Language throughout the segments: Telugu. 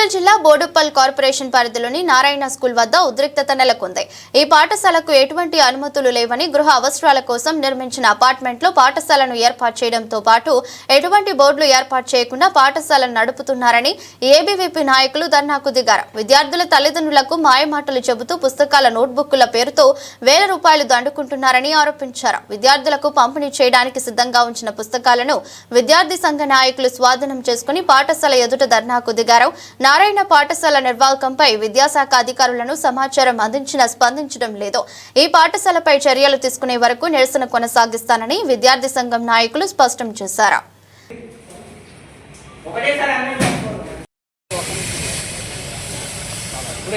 మేడ్చల్ జిల్లా బోడుప్పల్ కార్పొరేషన్ పరిధిలోని నారాయణ స్కూల్ వద్ద ఉద్రిక్తత నెలకొంది. ఈ పాఠశాలకు ఎటువంటి అనుమతులు లేవని గృహ అవసరాల కోసం నిర్మించిన అపార్ట్మెంట్లో పాఠశాలను ఏర్పాటు చేయడంతో పాటు ఎటువంటి బోర్డులు ఏర్పాటు చేయకుండా పాఠశాలను నడుపుతున్నారని ఏబీవీపీ నాయకులు ధర్నాకు దిగారు. విద్యార్థుల తల్లిదండ్రులకు మాయమాటలు చెబుతూ పుస్తకాల నోట్బుక్కుల పేరుతో వేల రూపాయలు దండుకుంటున్నారని ఆరోపించారు. విద్యార్థులకు పంపిణీ చేయడానికి సిద్ధంగా ఉంచిన పుస్తకాలను విద్యార్థి సంఘ నాయకులు స్వాధీనం చేసుకుని పాఠశాల ఎదుట ధర్నాకు దిగారు. నారాయణ పాఠశాల నిర్వాహకంపై విద్యాశాఖ అధికారులను సమాచారం అందించినా స్పందించడం లేదు. ఈ పాఠశాలపై చర్యలు తీసుకునే వరకు నిరసన కొనసాగిస్తానని విద్యార్థి సంఘం నాయకులు స్పష్టం చేశారు.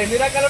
ఎన్ని రకాలు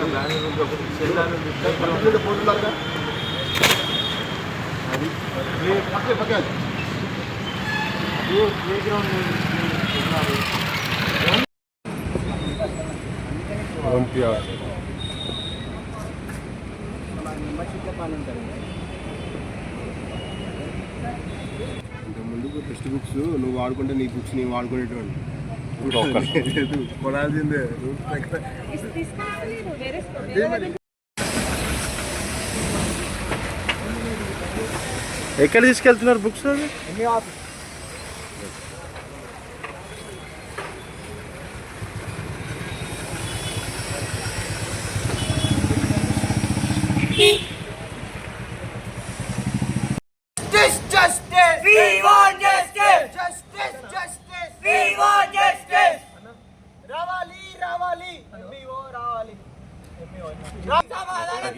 ఉన్నాయి అన్ని ఒక్కటి కొంచెం అన్న ఇంత ముందుకు టెక్స్ట్ బుక్స్ నువ్వు వాడుకుంటే నీ బుక్స్ నీవు వాడుకునేటువంటి కొనాల్సిందే ఎక్కడ తీసుకెళ్తున్నారు బుక్స్ అవి Justice,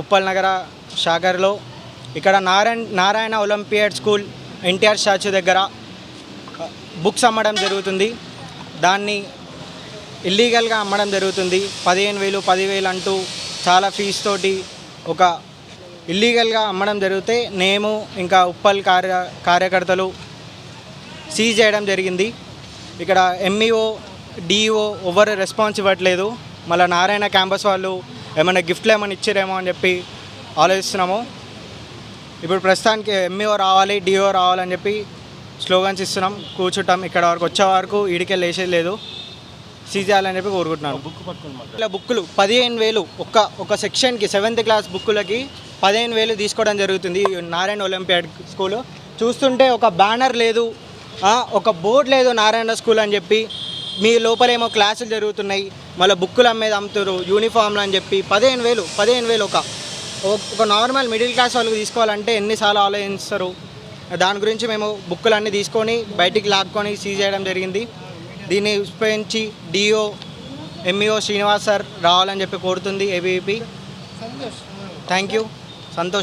ఉప్పల్ నగర సాగర్లో ఇక్కడ Narayana Narayana Olympiad school NTR statue దగ్గర బుక్స్ అమ్మడం జరుగుతుంది. దాన్ని ఇల్లీగల్గా అమ్మడం జరుగుతుంది. పదిహేను వేలు పదివేలు అంటూ చాలా ఫీజు తోటి ఒక ఇల్లీగల్గా అమ్మడం జరిగితే మేము ఇంకా ఉప్పల్ కార్య కార్యకర్తలు సీజ్ చేయడం జరిగింది. ఇక్కడ ఎంఈఓ డిఈఓ ఎవరు రెస్పాన్స్ ఇవ్వట్లేదు. మళ్ళీ నారాయణ క్యాంపస్ వాళ్ళు ఏమైనా గిఫ్ట్లు ఏమైనా ఇచ్చారేమో అని చెప్పి ఆలోచిస్తున్నాము. ఇప్పుడు ప్రస్తుతానికి ఎంఈఓ రావాలి డిఓ రావాలని చెప్పి స్లోగన్స్ ఇస్తున్నాం. కూర్చుంటాం. ఇక్కడ వరకు వచ్చే వరకు ఈడికే లేచేది లేదు. సీజ్ చేయాలని చెప్పి కోరుకుంటున్నాను. ఇలా బుక్కులు పదిహేను వేలు ఒక్క ఒక సెక్షన్కి సెవెంత్ క్లాస్ బుక్కులకి పదిహేను వేలు తీసుకోవడం జరుగుతుంది. Narayana Olympiad school. చూస్తుంటే ఒక బ్యానర్ లేదు. ఒక బోర్డు లేదు నారాయణ స్కూల్ అని చెప్పి. మీ లోపలేమో క్లాసులు జరుగుతున్నాయి. మళ్ళీ బుక్కులు అమ్మేది అమ్ముతారు యూనిఫామ్లు అని చెప్పి పదిహేను వేలు పదిహేను వేలు ఒక. ఒక నార్మల్ మిడిల్ క్లాస్ వాళ్ళకి తీసుకోవాలంటే ఎన్నిసార్లు ఆలోచిస్తారు? దాని గురించి మేము బుక్కులన్నీ తీసుకొని బయటికి లాక్కొని సీజ్ చేయడం జరిగింది. దీన్ని ఉపయోగించి డిఓ ఎంఈఓ శ్రీనివాస్ సార్ రావాలని చెప్పి కోరుతుంది ఏబీవీపీ థ్యాంక్ యూ సంతోష్.